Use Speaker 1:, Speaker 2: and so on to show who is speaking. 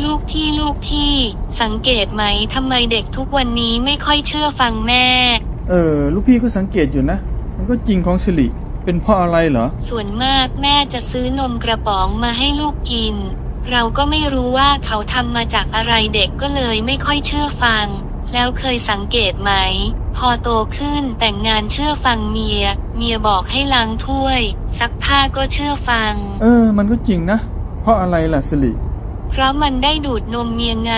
Speaker 1: ลูกพี่ลูกพี่สังเกตไหมทำไมเด็กทุกวันนี้ไม่ค่อยเชื่อฟังแม่
Speaker 2: เออ ลูกพี่ก็สังเกตอยู่นะ มันก็จริงของสิริ เป็นเพราะอะไรเหรอ
Speaker 1: ส่วนมากแม่จะซื้อนมกระป๋องมาให้ลูกกิน เราก็ไม่รู้ว่าเขาทำมาจากอะไรเด็กก็เลยไม่ค่อยเชื่อฟัง แล้วเคยสังเกตไหม พอโตขึ้นแต่งงานเชื่อฟังเมีย เมียบอกให้ล้างถ้วย ซักผ้าก็เชื่อฟัง
Speaker 2: เออ มันก็จริงนะ เพราะอะไรล่ะสิริ
Speaker 1: เพราะมันได้ดูดนมเมียไง